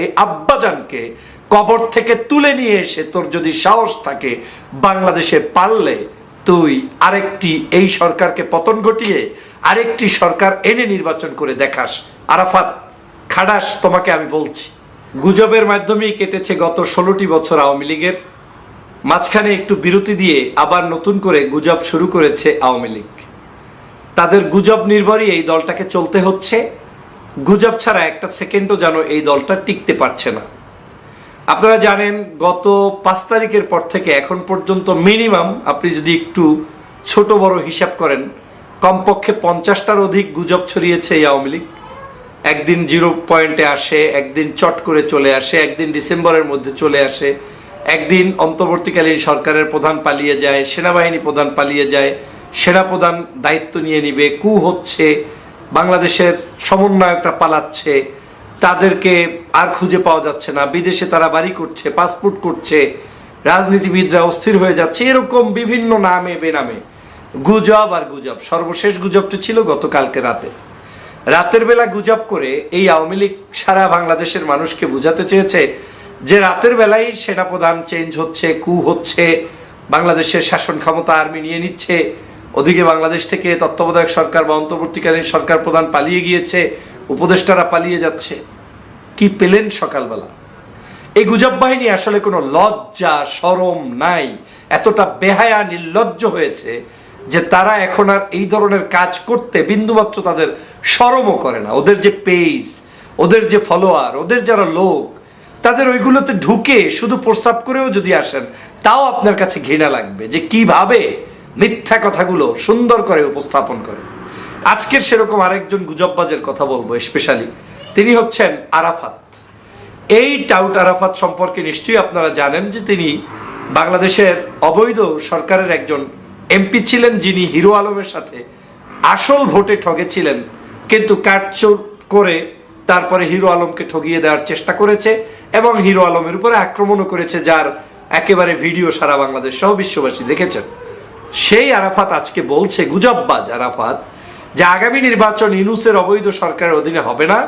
এই আব্বাজানকে কবর থেকে তুলে নিয়ে এসে তোর যদি সাহস থাকে, বাংলাদেশে পারলে তুই আরেকটি এই সরকারকে পতন ঘটিয়ে আরেকটি সরকার এনে নির্বাচন করে দেখাস। আরাফাত খাডাস তোমাকে আমি বলছি। গুজবের মাধ্যমেই কেটেছে গত ষোলোটি বছর আওয়ামী লীগের। মাঝখানে একটু বিরতি দিয়ে আবার নতুন করে গুজব শুরু করেছে আওয়ামী লীগ। তাদের গুজব নির্ভরই এই দলটাকে চলতে হচ্ছে। গুজব ছাড়া একটা সেকেন্ডও যেন এই দলটা টিকতে পারছে না। আপনারা জানেন, গত পাঁচ তারিখের পর থেকে এখন পর্যন্ত মিনিমাম আপনি যদি একটু ছোট বড় হিসাব করেন, কমপক্ষে পঞ্চাশটার অধিক গুজব ছড়িয়েছে এই আওয়ামী লীগ। একদিন জিরো পয়েন্টে আসে, একদিন চট করে চলে আসে, একদিন ডিসেম্বরের মধ্যে চলে আসে, একদিন অন্তর্বর্তীকালীন সরকারের প্রধান পালিয়ে যায়, সেনাবাহিনী প্রধান পালিয়ে যায়, সেনাপ্রধান দায়িত্ব নিয়ে নিবে, কু হচ্ছে বাংলাদেশের সমন্বয়করা পালাচ্ছে, তাদেরকে আর খুঁজে পাওয়া যাচ্ছে না, বিদেশে তারা বাড়ি করছে, পাসপোর্ট করছে, রাজনীতিবিদরা অস্থির হয়ে যাচ্ছে, এরকম বিভিন্ন নামে বেনামে। গুজব আর গুজব। সর্বশেষ গুজবটা ছিল গতকালকে রাতে। রাতের বেলা গুজব করে এই আওয়ামী লীগ সারা বাংলাদেশের মানুষকে বোঝাতে চেয়েছে যে রাতের বেলায় সেনাপ্রধান চেঞ্জ হচ্ছে, কু হচ্ছে, বাংলাদেশের শাসন ক্ষমতা আর্মি নিয়ে নিচ্ছে ওদিকে বাংলাদেশ থেকে তত্ত্বাবধায়ক সরকার বা অন্তর্বর্তীকালীন সরকার প্রধান পালিয়ে গিয়েছে, উপদেষ্টারা পালিয়ে যাচ্ছে। কি পেলেন সকালবেলা? এই গুজব বাহিনী আসলে কোনো লজ্জা, সরম নাই। এতটা বেহায়া, নির্লজ্জ হয়েছে যে তারা এখন আর এই ধরনের কাজ করতে বিন্দুমাত্র তাদের সরমও করে না। ওদের যে পেজ ওদের যে ফলোয়ার ওদের যারা লোক, তাদের ওইগুলোতে ঢুকে শুধু প্রস্তাব করেও যদি আসেন, তাও আপনার কাছে ঘৃণা লাগবে যে কীভাবে মিথ্যা কথাগুলো সুন্দর করে উপস্থাপন করে। আজকের সেরকম আরেকজন গুজববাজের কথা বলব স্পেশালি তিনি হচ্ছেন আরাফাত। এই টাউট আরাফাত সম্পর্কে নিশ্চয়ই আপনারা জানেন যে তিনি বাংলাদেশের অবৈধ সরকারের একজন এমপি ছিলেন যিনি হিরো আলমের সাথে আসল ভোটে ঠগেছিলেন কিন্তু কাটচোর করে তারপরে হিরো আলমকে ঠগিয়ে দেওয়ার চেষ্টা করেছে এবং হিরো আলমের উপরে আক্রমণও করেছে, যার একেবারে ভিডিও সারা বাংলাদেশ সহ বিশ্ববাসী দেখেছেন। সেই আরাফাত আজকে বলছে গুজববাজ আরাফাত, যে আগামী নির্বাচন ইনুসের অবৈধ সরকারের অধীনে হবে না,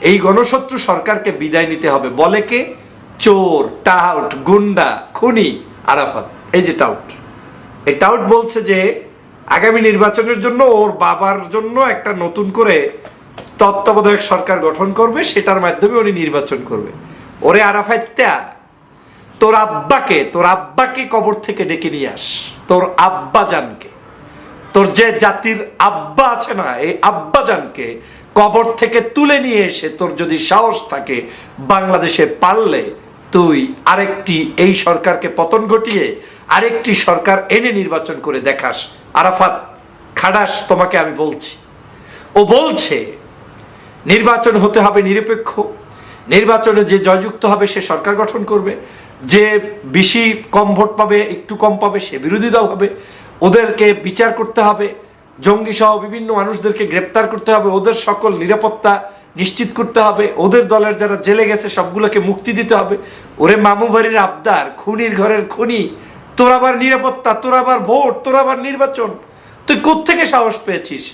এই গণশত্রু সরকারকে বিদায় নিতে হবে। বলে কে? চোর, টাউট, গুন্ডা, খুনি, আরাফাত। এই যে টাউট। এই টাউট বলছে যে, আগামী নির্বাচনের জন্য ওর বাবার জন্য একটা নতুন করে তত্ত্বাবধায়ক সরকার গঠন করবে, সেটার মাধ্যমে উনি নির্বাচন করবে। ওরে আরাফাইত্যা তোর আব্বাকে তোর আব্বাকে কবর থেকে ডেকে নিয়ে আস। তোর আব্বা জানকে তোর যে জাতির আব্বা আছে না, এই আব্বা জানকে কবর থেকে তুলে নিয়ে এসে তোর যদি সাহস থাকে বাংলাদেশে পারলে তুই আরেকটি এই সরকারকে পতন ঘটিয়ে আরেকটি সরকার এনে নির্বাচন করে দেখাস। আরাফাত খাডাস তোমাকে আমি বলছি। ও বলছে, নির্বাচন হতে হবে নিরপেক্ষ। নির্বাচনে যে জয়যুক্ত হবে সে সরকার গঠন করবে। যে বেশি কম ভোট পাবে, একটু কম পাবে, সে বিরোধী দল হবে, ওদেরকে বিচার করতে হবে, জঙ্গি সহ বিভিন্ন মানুষদেরকে গ্রেপ্তার করতে হবে, ওদের সকল নিরাপত্তা নিশ্চিত করতে হবে, ওদের দলের যারা জেলে গেছে সবগুলোকে মুক্তি দিতে হবে। ওরে মামু বাড়ির আবদার, খুনির ঘরের খুনি, তোর আবার নিরাপত্তা, তোর আবার ভোট, তোর আবার নির্বাচন, তুই কোত্থেকে সাহস পেয়েছিস?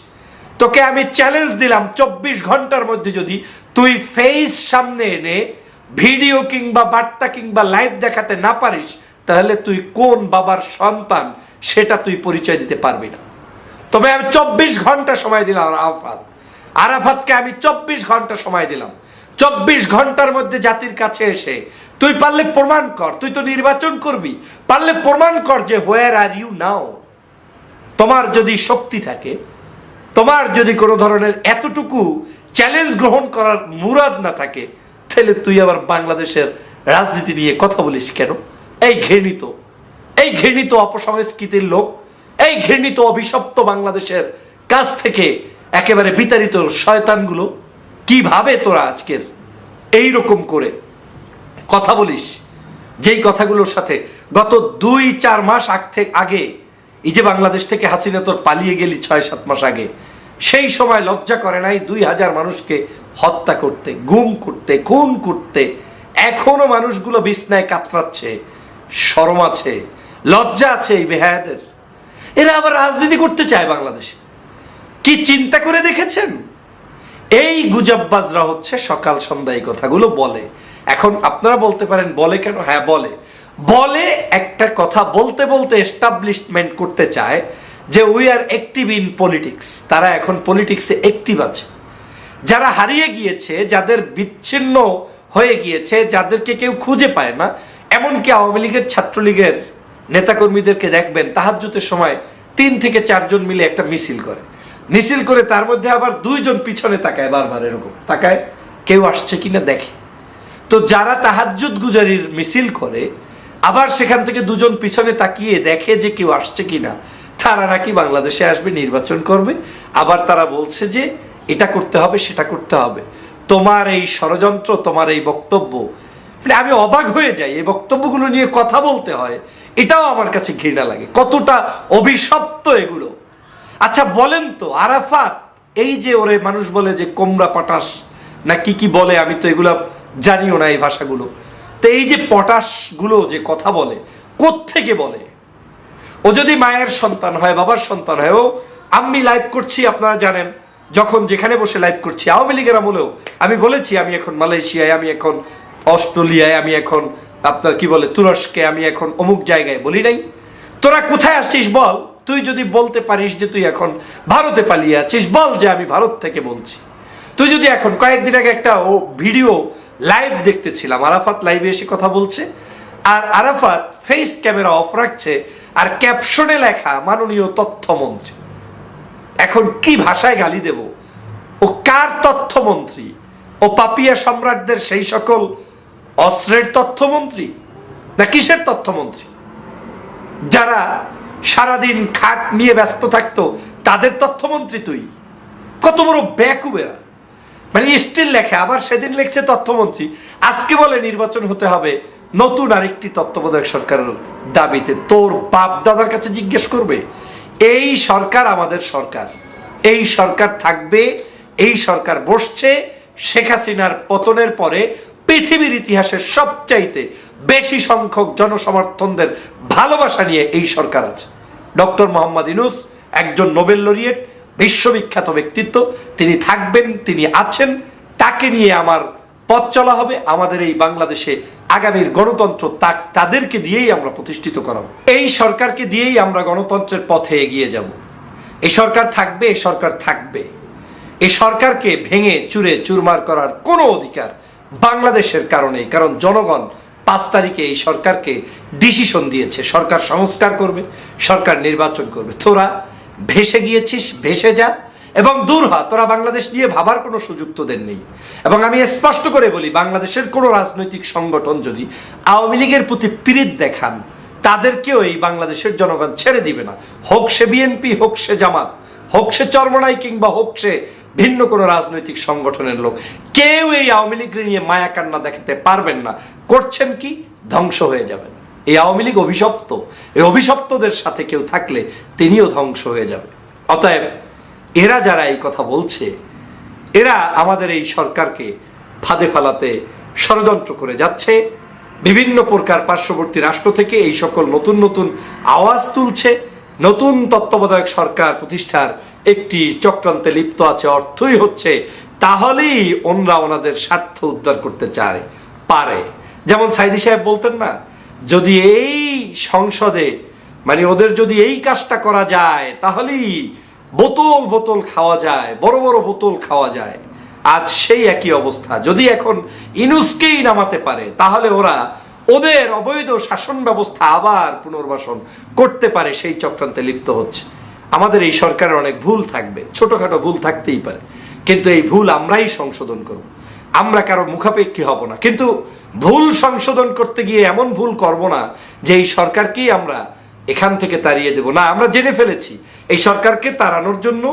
তোকে আমি চ্যালেঞ্জ দিলাম চব্বিশ ঘণ্টার মধ্যে যদি তুই ফেস সামনে এনে ভিডিও কিংবা বার্তা কিংবা লাইভ দেখাতে না পারিস, তাহলে তুই কোন বাবার সন্তান সেটা তুই পরিচয় দিতে পারবি না। তবে আমি চব্বিশ ঘণ্টা সময় দিলাম আরাফাত। আরাফাতকে আমি চব্বিশ ঘণ্টা সময় দিলাম। চব্বিশ ঘণ্টার মধ্যে জাতির কাছে এসে, তুই পারলে প্রমাণ কর, তুই তো নির্বাচন করবি, পারলে প্রমাণ কর যে হোয়ার আর ইউ নাও তোমার যদি শক্তি থাকে, তোমার যদি কোনো ধরনের এতটুকু চ্যালেঞ্জ গ্রহণ করার মুরাদ না থাকে তাহলে তুই আবার বাংলাদেশের রাজনীতি নিয়ে কথা বলিস কেন? এই ঘৃণিত এই ঘৃণিত অপসংস্কৃতির লোক, এই ঘৃণিত অভিশপ্ত বাংলাদেশের কাছ থেকে একেবারে বিতাড়িত শয়তানগুলো কীভাবে তোরা আজকের এই রকম করে কথা বলিস? যেই কথাগুলোর সাথে গত দুই, চার মাস আগ থেকে আগে এই যে বাংলাদেশ থেকে হাসিনা তোর পালিয়ে গেলি ছয়, সাত মাস আগে, সেই সময় লজ্জা করে নাই দুই হাজার মানুষকে হত্যা করতে, গুম করতে, খুন করতে, এখনও মানুষগুলো বিছনায় কাতরাচ্ছে, শরম আছে, লজ্জা আছে এই বেহায়াদের। এরা আবার রাজনীতি করতে চায় বাংলাদেশে। কি চিন্তা করে দেখেছেন? এই গুজববাজরা হচ্ছে সকাল সন্ধ্যা এই কথাগুলো বলে। এখন আপনারা বলতে পারেন, বলে কেন? হ্যাঁ বলে। বলে একটা কথা বলতে বলতে এস্টাবলিশমেন্ট করতে চায় যে we are active in politics তারা এখন পলিটিক্সে অ্যাক্টিভ আছে। যারা হারিয়ে গিয়েছে, যাদের বিচ্ছিন্ন হয়ে গিয়েছে, যাদেরকে কেউ খুঁজে পায় না, এমনকি আওয়ামী লীগের ছাত্রলীগের নেতাকর্মীদেরকে দেখবেন তাহাজ্জুতের সময় তিন থেকে চারজন মিলে একটা মিছিল করে। মিছিল করে তার মধ্যে আবার দুইজন পিছনে তাকায়, বারবার এরকম তাকায়, কেউ আসছে কিনা দেখে। তো যারা তাহাজ্জুদ গুজারির মিছিল করে, আবার সেখান থেকে দুজন পিছনে তাকিয়ে দেখে যে কেউ আসছে কিনা, তারা নাকি বাংলাদেশে আসবে, নির্বাচন করবে। আবার তারা বলছে যে এটা করতে হবে, সেটা করতে হবে। তোমার এই ষড়যন্ত্র, তোমার এই বক্তব্য মানে আমি অবাক হয়ে যাই, এই বক্তব্যগুলো নিয়ে কথা বলতে হয়, এটাও আমার কাছে ঘৃণা লাগে। কতটা অভিশপ্ত এগুলো। আচ্ছা বলেন তো, আরাফাত, এই যে ওরে মানুষ বলে যে কোমরা পটাশ, না কি কি বলে, আমি তো এগুলো জানিও না এই ভাষাগুলো। তো এই যে পটাশগুলো যে কথা বলে থেকে বলে? ও যদি মায়ের সন্তান হয়, বাবার সন্তান হয়, ও আমি লাইভ করছি, আপনারা জানেন। যখন যেখানে বসে লাইভ করছি, আওয়ামী লীগের আমলেও আমি বলেছি, আমি এখন মালয়েশিয়ায়, আমি এখন অস্ট্রেলিয়ায়, আমি এখন আপনার কি বলে, তুরস্কে, আমি এখন অমুক জায়গায় বলি নাই। তোরা কোথায় আসছিস বল? তুই যদি বলতে পারিস যে তুই এখন ভারতে পালিয়ে আছিস, বল যে আমি ভারত থেকে বলছি। তুই যদি এখন কয়েকদিন আগে একটা ও ভিডিও লাইভ দেখতেছিলাম, আরাফাত লাইভে এসে কথা বলছে, আর আরাফাত ফেস ক্যামেরা অফ রাখছে, আর ক্যাপশনে লেখা, মাননীয় তথ্যমন্ত্রী। এখন কি ভাষায় গালি দেব? ও কার তথ্যমন্ত্রী? ও পাপিয়া সম্রাটদের সেই সকল অস্ত্রের তথ্যমন্ত্রী? না কিসের তথ্যমন্ত্রী? যারা সারাদিন খাট নিয়ে ব্যস্ত থাকতো, তাদের তথ্যমন্ত্রী তুই। কত বড় ব্যাকুবেরা মানে স্টিল লেখে, আবার সেদিন লিখছে তথ্যমন্ত্রী। আজকে বলে নির্বাচন হতে হবে নতুন আরেকটি তত্ত্বাবধায়ক সরকারের দাবিতে। তোর বাপ দাদার কাছে জিজ্ঞেস করবে এই সরকার আমাদের সরকার। এই সরকার থাকবে, এই সরকার বসছে, শেখ হাসিনার পতনের পরে পৃথিবীর ইতিহাসের সবচাইতে বেশি সংখ্যক জনসমর্থনদের ভালোবাসা নিয়ে এই সরকার আছে। ডক্টর মোহাম্মদ ইনুস একজন নোবেল লরিয়েট, বিশ্ববিখ্যাত ব্যক্তিত্ব। তিনি থাকবেন, তিনি আছেন, তাকে নিয়ে আমার পথ চলা হবে। আমাদের এই বাংলাদেশে আগামীর গণতন্ত্র তা- তাদেরকে দিয়েই আমরা প্রতিষ্ঠিত করাবো। এই সরকারকে দিয়েই আমরা গণতন্ত্রের পথে এগিয়ে যাব। এই সরকার থাকবে, এই সরকার থাকবে। এই সরকারকে ভেঙে, চুরে, চুরমার করার কোনো অধিকার বাংলাদেশের কারণে কারণ জনগণ পাঁচ তারিখে এই সরকারকে ডিসিশন দিয়েছে। সরকার সংস্কার করবে, সরকার নির্বাচন করবে। তোরা ভেসে গিয়েছিস, ভেসে যা। এবং দূর হ, তোরা বাংলাদেশ নিয়ে ভাবার কোনো সুযোগ তোদের নেই। এবং আমি স্পষ্ট করে বলি, বাংলাদেশের কোনো রাজনৈতিক সংগঠন যদি আওয়ামী লীগের প্রতি পীড়িত দেখান, তাদেরকেও এই বাংলাদেশের জনগণ ছেড়ে দিবে না। হোক সে বিএনপি, হোক সে জামাত, হোক সে চরমনাই কিংবা হোক সে ভিন্ন কোনো রাজনৈতিক সংগঠনের লোক, কেউ এই আওয়ামী লীগ নিয়ে মায়া কান্না দেখাতে পারবেন না। করছেন কি? ধ্বংস হয়ে যাবেন। এই আওয়ামী লীগ অভিশপ্ত। এই অভিশপ্তদের সাথে কেউ থাকলে তিনিও ধ্বংস হয়ে যাবে অতএব এরা যারা এই কথা বলছে, এরা আমাদের এই সরকারকে ফাঁদে ফালাতে ষড়যন্ত্র করে যাচ্ছে। বিভিন্ন প্রকার পার্শ্ববর্তী রাষ্ট্র থেকে এই সকল নতুন নতুন আওয়াজ তুলছে। নতুন তত্ত্বাবধায়ক সরকার প্রতিষ্ঠার একটি চক্রান্তে লিপ্ত আছে, অর্থই হচ্ছে তাহলেই ওনরা ওনাদের স্বার্থ উদ্ধার করতে চায়, পারে। যেমন সাইদি সাহেব বলতেন না, যদি এই সংসদে মানে ওদের যদি এই কাজটা করা যায়, তাহলেই বোতল বোতল খাওয়া যায়, বড় বড় বোতল খাওয়া যায়। আজ সেই একই অবস্থা। যদি এখন ইনুসকেই নামাতে পারে, তাহলে ওরা ওদের অবৈধ শাসন ব্যবস্থা আবার পুনর্বাসন করতে পারে, সেই চক্রান্তে লিপ্ত হচ্ছে। আমাদের এই সরকারের অনেক ভুল থাকবে, ছোটখাটো ভুল থাকতেই পারে। কিন্তু এই ভুল আমরাই সংশোধন করব। আমরা কারও মুখাপেক্ষী হব না। কিন্তু ভুল সংশোধন করতে গিয়ে এমন ভুল করব না যে এই সরকারকেই আমরা এখান থেকে তাড়িয়ে দেব। না, আমরা জেনে ফেলেছি এই সরকারকে তাড়ানোর জন্য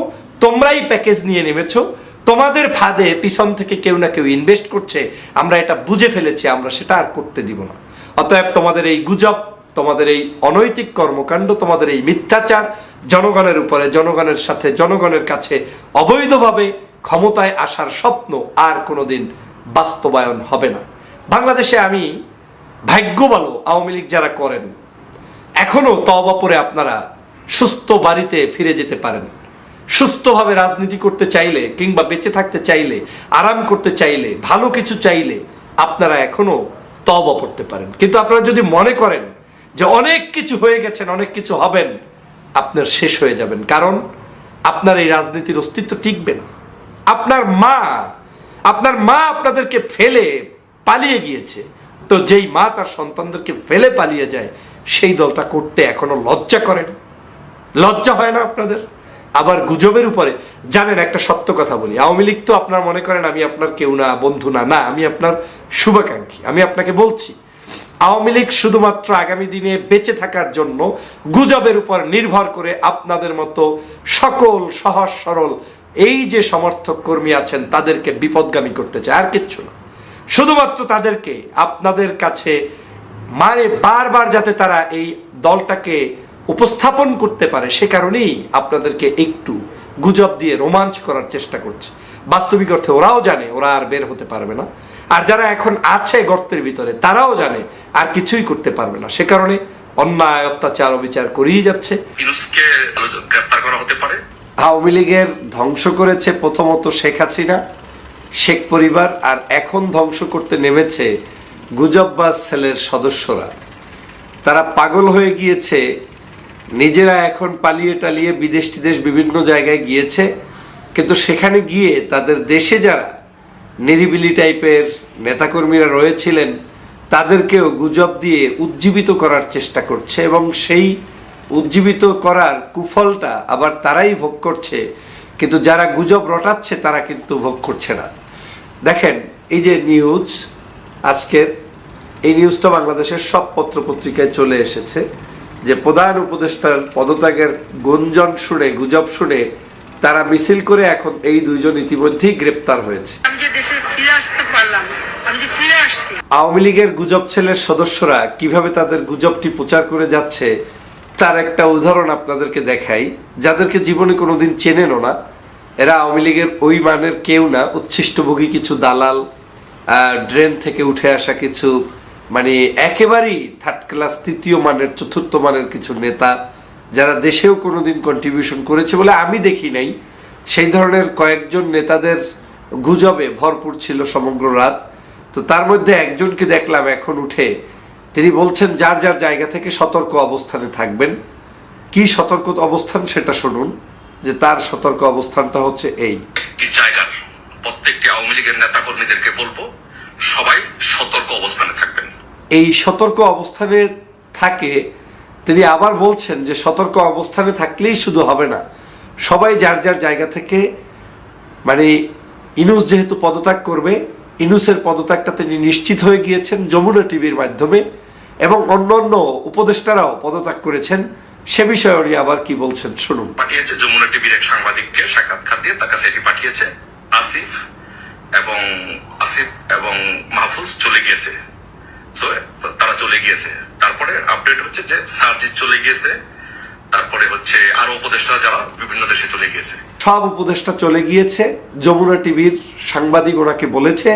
তোমরাই প্যাকেজ নিয়ে নেমেছো। তোমাদের ফাঁদে পিছন থেকে কেউ না কেউ ইনভেস্ট করছে। আমরা এটা বুঝে ফেলেছি, আমরা সেটা আর করতে দিব না। অতএব তোমাদের এই গুজব, তোমাদের এই অনৈতিক কর্মকাণ্ড, তোমাদের এই মিথ্যাচার জনগণের উপরে, জনগণের সাথে, জনগণের কাছে অবৈধভাবে ক্ষমতায় আসার স্বপ্ন আর কোনোদিন বাস্তবায়ন হবে না। বাংলাদেশে আমি ভাগ্য বলো আওয়ামী লীগ যারা করেন, এখনও তবা পরে আপনারা সুস্থ বাড়িতে ফিরে যেতে পারেন। সুস্থভাবে রাজনীতি করতে চাইলে কিংবা বেঁচে থাকতে চাইলে, আরাম করতে চাইলে, ভালো কিছু চাইলে আপনারা এখনও তবা পড়তে পারেন। কিন্তু আপনারা যদি মনে করেন যে অনেক কিছু হয়ে গেছেন, অনেক কিছু হবেন, আপনার শেষ হয়ে যাবেন। কারণ আপনার এই রাজনীতির অস্তিত্ব টিকবে না। আপনার মা আপনার মা আপনাদেরকে ফেলে পালিয়ে গিয়েছে। তো যেই মা তার সন্তানদেরকে ফেলে পালিয়ে যায়, সেই দলটা করতে এখনও লজ্জা করে না। লজ্জা হয় না আপনাদের? আবার গুজবের উপরে। জানেন, একটা সত্য কথা বলি। আওয়ামী লীগ তো আপনার মনে করেন, আমি আপনার কেউ না, বন্ধু না না, আমি আপনার শুভাকাঙ্ক্ষী, আমি আপনাকে বলছি। আওয়ামী লীগ শুধুমাত্র আগামী দিনে বেঁচে থাকার জন্য গুজবের উপর নির্ভর করে আপনাদের মতো সকল সহজ সরল, এই যে সমর্থক কর্মী আছেন, তাদেরকে বিপদগামী করতে চায়। আর কিচ্ছু না। শুধুমাত্র তাদেরকে, আপনাদের কাছে মানে বারবার যাতে তারা এই দলটাকে উপস্থাপন করতে পারে সে কারণেই আপনাদেরকে একটু গুজব দিয়ে রোমাঞ্চ করার চেষ্টা করছে। বাস্তবিক অর্থে ওরাও জানে ওরা আর বের হতে পারবে না। আর যারা এখন আছে গর্তের ভিতরে তারাও জানে আর কিছুই করতে পারবে না। সে কারণে অন্যায় অত্যাচার অবিচার করেই যাচ্ছে। ইউনুসকে করা হতে পারে? আওয়ামী লীগের ধ্বংস করেছে প্রথমত শেখ হাসিনা শেখ পরিবার আর এখন ধ্বংস করতে নেমেছে গুজববাজ সেলের সদস্যরা। তারা পাগল হয়ে গিয়েছে নিজেরা এখন পালিয়ে টালিয়ে বিদেশ টিদেশ বিভিন্ন জায়গায় গিয়েছে। কিন্তু সেখানে গিয়ে তাদের দেশে যারা নিরিবিলি টাইপের নেতাকর্মীরা রয়েছিলেন, তাদেরকেও গুজব দিয়ে উজ্জীবিত করার চেষ্টা করছে এবং সেই উজ্জীবিত করার কুফলটা আবার তারাই ভোগ করছে। কিন্তু যারা গুজব রটাচ্ছে, তারা কিন্তু ভোগ করছে না। দেখেন, এই যে নিউজ, আজকের এই নিউজটা বাংলাদেশের সব পত্রপত্রিকায় চলে এসেছে। যে প্রধান উপদেষ্টার পদত্যাগের গুঞ্জন শুনে গুজব শুনে তারা মিছিল করে এখন এই দুইজন ইতিমধ্যেই গ্রেপ্তার হয়েছে। আওয়ামী লীগের গুজব ছেলের সদস্যরা কীভাবে তাদের গুজবটি প্রচার করে যাচ্ছে তার একটা উদাহরণ আপনাদেরকে দেখাই। যাদেরকে জীবনে কোনোদিন চেনেনও না এরা আওয়ামী লীগের ওই মানের কেউ না উচ্ছিষ্টভোগী কিছু দালাল আহ, ড্রেন থেকে উঠে আসা কিছু মানে একেবারেই থার্ড ক্লাস তৃতীয় মানের, চতুর্থ মানের কিছু নেতা যারা দেশেও কোনোদিন কন্ট্রিবিউশন করেছে বলে আমি দেখি নাই, সেই ধরনের কয়েকজন নেতাদের গুজবে ভরপুর ছিল সমগ্র রাত। তো তার মধ্যে একজনকে দেখলাম এখন উঠে, তিনি বলছেন, যার যার জায়গা থেকে সতর্ক অবস্থানে থাকবেন। কি সতর্ক অবস্থান সেটা শুনুন, যে তার সতর্ক অবস্থানটা হচ্ছে এই। জায়গার? প্রত্যেকটি আওয়ামী লীগের নেতা কর্মীদেরকে বলব সবাই সতর্ক অবস্থানে থাকবেন। এই সতর্ক অবস্থানে থাকে তিনি আবার বলছেন যে সতর্ক অবস্থানে থাকলেই শুধু হবে না। সবাই যার যার জায়গা থেকে মানে ইনুস যেহেতু পদত্যাগ করবে ইনুসের পদত্যাগটা তিনি নিশ্চিত হয়ে গিয়েছেন যমুনা টিভির মাধ্যমে এবং অন্য অন্য উপদেষ্টারাও পদত্যাগ করেছেন। সে বিষয়ে উনি আবার কি বলছেন শুনুন। পাঠিয়েছে যমুনা টিভির এক সাংবাদিককে সাক্ষাৎকার দিয়ে তার কাছে এটি পাঠিয়েছে আসিফ এবং আসিফ এবং মাহফুজ চলে গিয়েছে। তারা চলে গিয়েছে। তারপরে আপডেট হচ্ছে যে সার্জিৎ চলে গিয়েছে। তারপরে হচ্ছে আরও উপদেষ্টা যারা বিভিন্ন দেশে চলে গিয়েছে। সব উপদেষ্টা চলে গিয়েছে। যমুনা টিভির সাংবাদিক ওনাকে বলেছে,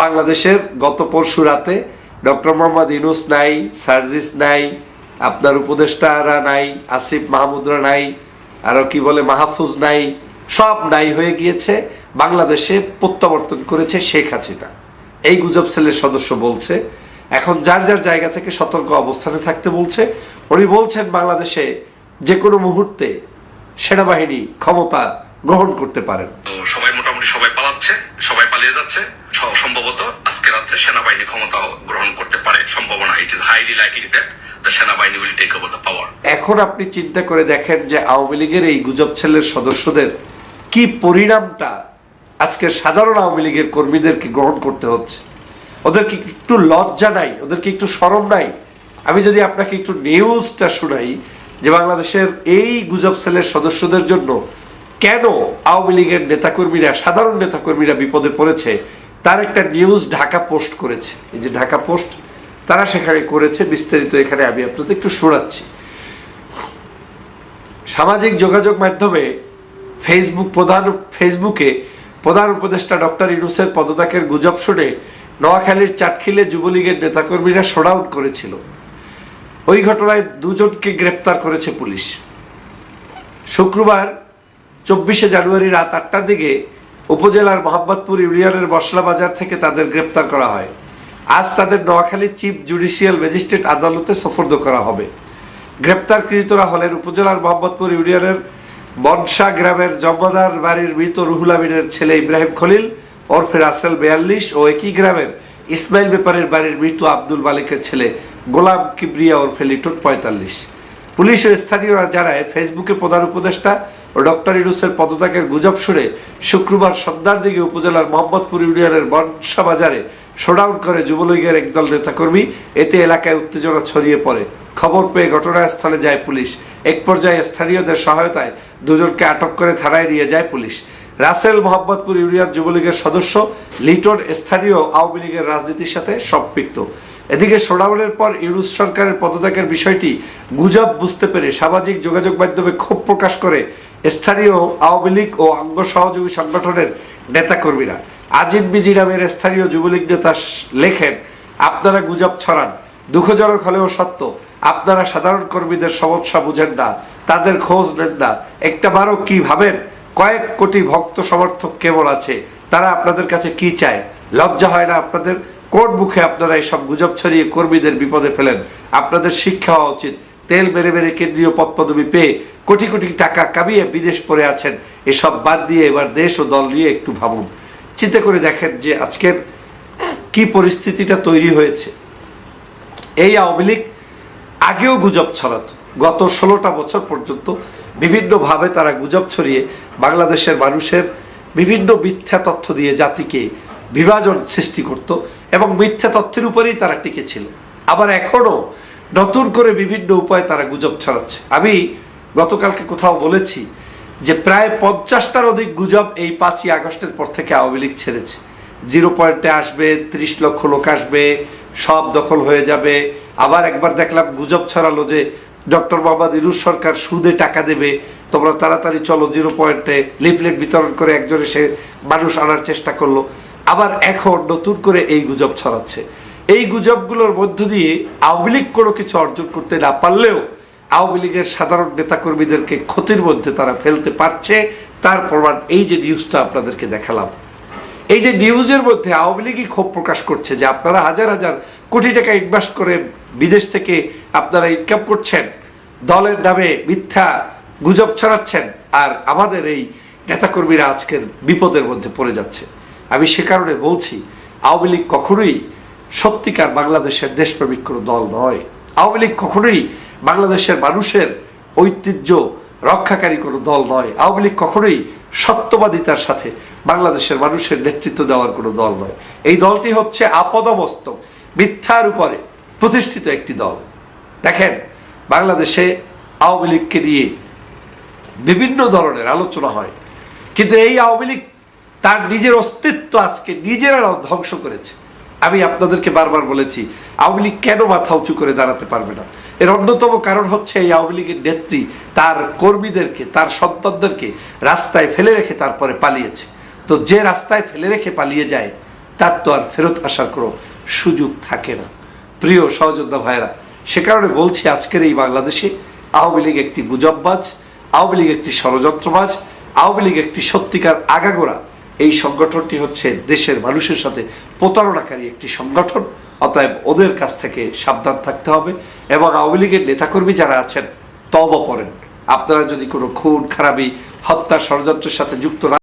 বাংলাদেশের গত পরশু রাতে ডক্টর মোহাম্মদ ইনুস নাই, সার্জিস নাই, আপনার উপদেষ্টারা নাই, আসিফ মাহমুদরা নাই, আরও কি বলে মাহফুজ নাই, সব নাই হয়ে গিয়েছে। বাংলাদেশে প্রত্যাবর্তন করেছে শেখ হাসিনা। এই গুজব সেলের সদস্য বলছে এখন যার যার জায়গা থেকে সতর্ক অবস্থানে থাকতে বলছে উনি বলছেন বাংলাদেশে যে কোনো মুহূর্তে সেনাবাহিনী ক্ষমতা গ্রহণ করতে পারেন। সবাই মোটামুটি সবাই পালাচ্ছে সবাই পালিয়ে যাচ্ছে। সম্ভবত আজকে রাত্রে সেনাবাহিনী ক্ষমতা গ্রহণ করতে পারে সম্ভাবনা it is highly likely that the সেনাবাহিনী will take over the power এখন আপনি চিন্তা করে দেখেন যে আওয়ামী লীগের এই গুজব ছেলের সদস্যদের কি পরিণামটা আজকের সাধারণ আওয়ামী লীগের কর্মীদেরকে গ্রহণ করতে হচ্ছে। ওদেরকে একটু লজ্জা নাই, ওদেরকে একটু সরম নাই। আমি যদি আপনাকে একটু নিউজটা শোনাই, যে বাংলাদেশের এই গুজব সেলের সদস্যদের জন্য কেন আওয়ামী লীগের নেতাকর্মীরা, সাধারণ নেতাকর্মীরা বিপদে পড়েছে, তার একটা নিউজ ঢাকা পোস্ট করেছে। এই যে ঢাকা পোস্ট, তারা সেখানে করেছে, বিস্তারিত এখানে আমি আপনাদের একটু শোনাচ্ছি। সামাজিক যোগাযোগ মাধ্যমে ফেসবুক প্রধান ফেসবুকে প্রধান উপদেষ্টা ডক্টর ইউনুসের পদত্যাগের গুজব শুনে নোয়াখালীর চাটখিলে যুবলীগের নেতাকর্মীরা শোডাউট করেছিল। ওই ঘটনায় দুজনকে গ্রেপ্তার করেছে পুলিশ। শুক্রবার, চব্বিশে জানুয়ারি রাত আটটার দিকে উপজেলার মোহাম্মদপুর ইউনিয়নের মশলা বাজার থেকে তাদের গ্রেপ্তার করা হয়। আজ তাদের নোয়াখালী চিফ জুডিশিয়াল ম্যাজিস্ট্রেট আদালতে সোফর্দ করা হবে। গ্রেপ্তারকৃতরা হলেন উপজেলার মোহাম্মদপুর ইউনিয়নের বনসা গ্রামের জম্মাদার বাড়ির মৃত রুহুল আমিনের ছেলে ইব্রাহিম খলিল, ওরফে রাসেল বেয়াল্লিশ ও একই গ্রামের ইসমাইল ব্যাপারের বাড়ির মৃত আব্দুল মালিকের ছেলে গোলাম কিবরিয়া ওরফে লিটন পঁয়তাল্লিশ। পুলিশ ও স্থানীয়রা জানায়, ফেসবুকে প্রধান উপদেষ্টা ও ডক্টর ইউনুসের পদত্যাগের গুজব শুনে শুক্রবার সন্ধ্যার দিকে উপজেলার মোহাম্মদপুর ইউনিয়নের বনসা বাজারে শোডাউন করে যুবলীগের একদল নেতাকর্মী। এতে এলাকায় উত্তেজনা ছড়িয়ে পড়ে। খবর পেয়ে ঘটনাস্থলে যায় পুলিশ। এক পর্যায়ে স্থানীয়দের সহায়তায় দুজনকে আটক করে থানায় নিয়ে যায় পুলিশ। রাসেল মোহাম্মদপুর ইউনিয়ন যুবলীগের সদস্য, লিটন স্থানীয় আওয়ামী লীগের রাজনীতির সাথে সম্পৃক্ত। এদিকে শোডাউনের পর ইউনুস সরকারের পদত্যাগের বিষয়টি গুজব বুঝতে পেরে সামাজিক যোগাযোগ মাধ্যমে ক্ষোভ প্রকাশ করে স্থানীয় আওয়ামী লীগ ও অঙ্গ সহযোগী সংগঠনের নেতাকর্মীরা। আজিম বিজি নামের স্থানীয় যুবলীগ নেতা লেখেন, আপনারা গুজব ছড়ান। দুঃখজনক হলেও সত্য, আপনারা সাধারণ কর্মীদের সমস্যা বুঝেন না, তাদের খোঁজ নেন না। একটা বারও কি ভাবেন? কয়েক কোটি ভক্ত সমর্থক কেবল আছে, তারা আপনাদের কাছে কি চায়? লজ্জা হয় না আপনাদের? কোন মুখে আপনারা এসব গুজব ছড়িয়ে কর্মীদের বিপদে ফেলেন? আপনাদের শিক্ষা হওয়া উচিত। তেল মেরে মেরে কেন্দ্রীয় পদ পদবি পেয়ে কোটি কোটি টাকা কামিয়ে বিদেশ পড়ে আছেন। এসব বাদ দিয়ে এবার দেশ ও দল নিয়ে একটু ভাবুন। চিন্তা করে দেখেন যে আজকের কি পরিস্থিতিটা তৈরি হয়েছে। এই আওয়ামী লীগ আগেও গুজব ছড়াতো। গত ষোলোটা বছর পর্যন্ত বিভিন্নভাবে তারা গুজব ছড়িয়ে বাংলাদেশের মানুষের বিভিন্ন মিথ্যা তথ্য দিয়ে জাতিকে বিভাজন সৃষ্টি করত এবং মিথ্যা তথ্যের উপরেই তারা টিকে ছিল। আবার এখনও নতুন করে বিভিন্ন উপায়ে তারা গুজব ছড়াচ্ছে। আমি গতকালকে কোথাও বলেছি যে প্রায় পঞ্চাশটার অধিক গুজব এই পাঁচই আগস্টের পর থেকে আওয়ামী লীগ ছেড়েছে। জিরো পয়েন্টে আসবে, ত্রিশ লক্ষ লোক আসবে, সব দখল হয়ে যাবে। আবার একবার দেখলাম গুজব ছড়ালো যে ডক্টর মোহাম্মদ ইরুজ সরকার সুদে টাকা দেবে। তোমরা তাড়াতাড়ি চলো জিরো পয়েন্টে, লিফলেট বিতরণ করে একজন এসে মানুষ আনার চেষ্টা করল। আবার এখন নতুন করে এই গুজব ছড়াচ্ছে। এই গুজবগুলোর মধ্য দিয়ে আওয়ামী লীগ কোনো কিছু অর্জন করতে না পারলেও আওয়ামী লীগের সাধারণ নেতাকর্মীদেরকে ক্ষতির মধ্যে তারা ফেলতে পারছে। তার প্রমাণ এই যে নিউজটা আপনাদেরকে দেখালাম। এই যে নিউজের মধ্যে আওয়ামী লীগই ক্ষোভ প্রকাশ করছে যে আপনারা হাজার হাজার কোটি টাকা ইনভেস্ট করে বিদেশ থেকে আপনারা ইনকাম করছেন, দলের নামে মিথ্যা গুজব ছড়াচ্ছেন, আর আমাদের এই নেতাকর্মীরা আজকের বিপদের মধ্যে পড়ে যাচ্ছে। আমি সে কারণে বলছি, আওয়ামী লীগ কখনোই সত্যিকার বাংলাদেশের দেশপ্রেমিক কোনো দল নয়। আওয়ামী লীগ কখনোই বাংলাদেশের মানুষের ঐতিহ্য রক্ষাকারী কোনো দল নয়। আওয়ামী লীগ কখনোই সত্যবাদিতার সাথে বাংলাদেশের মানুষের নেতৃত্ব দেওয়ার কোনো দল নয়। এই দলটি হচ্ছে আপদমস্তক, মিথ্যার উপরে প্রতিষ্ঠিত একটি দল। দেখেন, বাংলাদেশে আওয়ামী লীগকে নিয়ে বিভিন্ন ধরনের আলোচনা হয়। কিন্তু এই আওয়ামী লীগ তার নিজের অস্তিত্ব আজকে নিজেরা ধ্বংস করেছে। আমি আপনাদেরকে বারবার বলেছি, আওয়ামী লীগ কেন মাথা উঁচু করে দাঁড়াতে পারবে না? এর অন্যতম কারণ হচ্ছে এই আওয়ামী লীগের নেত্রী তার কর্মীদেরকে, তার সন্তানদেরকে রাস্তায় ফেলে রেখে তারপরে পালিয়েছে। তো যে রাস্তায় ফেলে রেখে পালিয়ে যায়, তার তো আর ফেরত আসার কোনো সুযোগ থাকে না। প্রিয় সহযোদ্ধা ভাইরা সে কারণে বলছি আজকের এই বাংলাদেশে আওয়ামী লীগ একটি গুজববাজ, আওয়ামী লীগ একটি ষড়যন্ত্রবাজ, আওয়ামী লীগ একটি সত্যিকার আগাগোড়া। এই সংগঠনটি হচ্ছে দেশের মানুষের সাথে প্রতারণাকারী একটি সংগঠন। অতএব ওদের কাছ থেকে সাবধান থাকতে হবে এবং আওয়ামী লীগের নেতাকর্মী যারা আছেন তব পড়েন। আপনারা যদি কোনো খুন, খারাপি, হত্যা, ষড়যন্ত্রের সাথে যুক্ত না